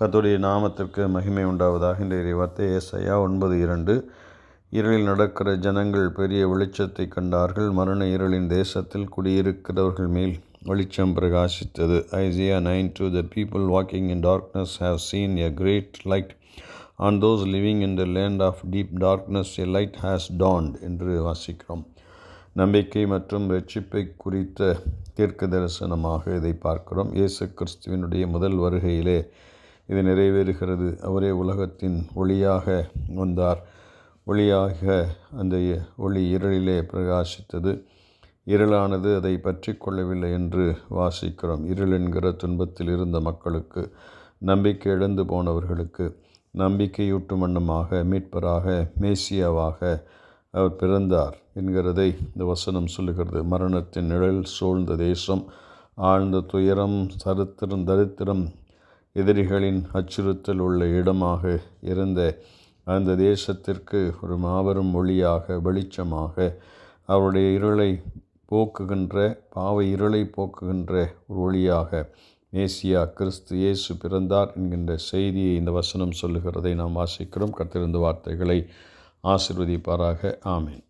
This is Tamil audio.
கர்த்தருடைய நாமத்திற்கு மகிமை உண்டாவதாக இன்றைய வார்த்தை. ஏசையா ஒன்பது இரண்டு. இருளில் நடக்கிற ஜனங்கள் பெரிய வெளிச்சத்தை கண்டார்கள். மரண இருளின் தேசத்தில் குடியிருக்கிறவர்கள் மேல் வெளிச்சம் பிரகாசித்தது. Isaiah nine two the people walking in darkness have seen a great light on those living in the land of deep darkness a light has dawned என்று வாசிக்கிறோம். நம்பிக்கை மற்றும் ரட்சிப்பை குறித்த தீர்க்க தரிசனமாக இதை பார்க்கிறோம். இயேசு கிறிஸ்துவினுடைய முதல் வருகையிலே இது நிறைவேறுகிறது. அவரே உலகத்தின் ஒளியாக வந்தார். ஒளியாக அந்த ஒளி இருளிலே பிரகாசித்தது. இருளானது அதை பற்றி கொள்ளவில்லை என்று வாசிக்கிறோம். இருள் என்கிற துன்பத்தில் இருந்த மக்களுக்கு நம்பிக்கை இழந்து போனவர்களுக்கு நம்பிக்கையூட்டும் வண்ணமாக மீட்பராக மேசியாவாக அவர் பிறந்தார் என்கிறதை இந்த வசனம் சொல்லுகிறது. மரணத்தின் நிழல் சூழ்ந்த தேசம் ஆழ்ந்த துயரம் சரித்திரம் தரித்திரம் எதிரிகளின் அச்சுறுத்தல் உள்ள இடமாக இருந்த அந்த தேசத்திற்கு ஒரு மாபெரும் மொழியாக வெளிச்சமாக அவருடைய இருளை போக்குகின்ற பாவ இருளை போக்குகின்ற ஒரு ஒளியாக மேசியா கிறிஸ்து இயேசு பிறந்தார் என்கின்ற செய்தியை இந்த வசனம் சொல்லுகிறதை நாம் வாசிக்கிறோம். கத்திருந்த வார்த்தைகளை ஆசிர்வதிப்பாராக. ஆமேன்.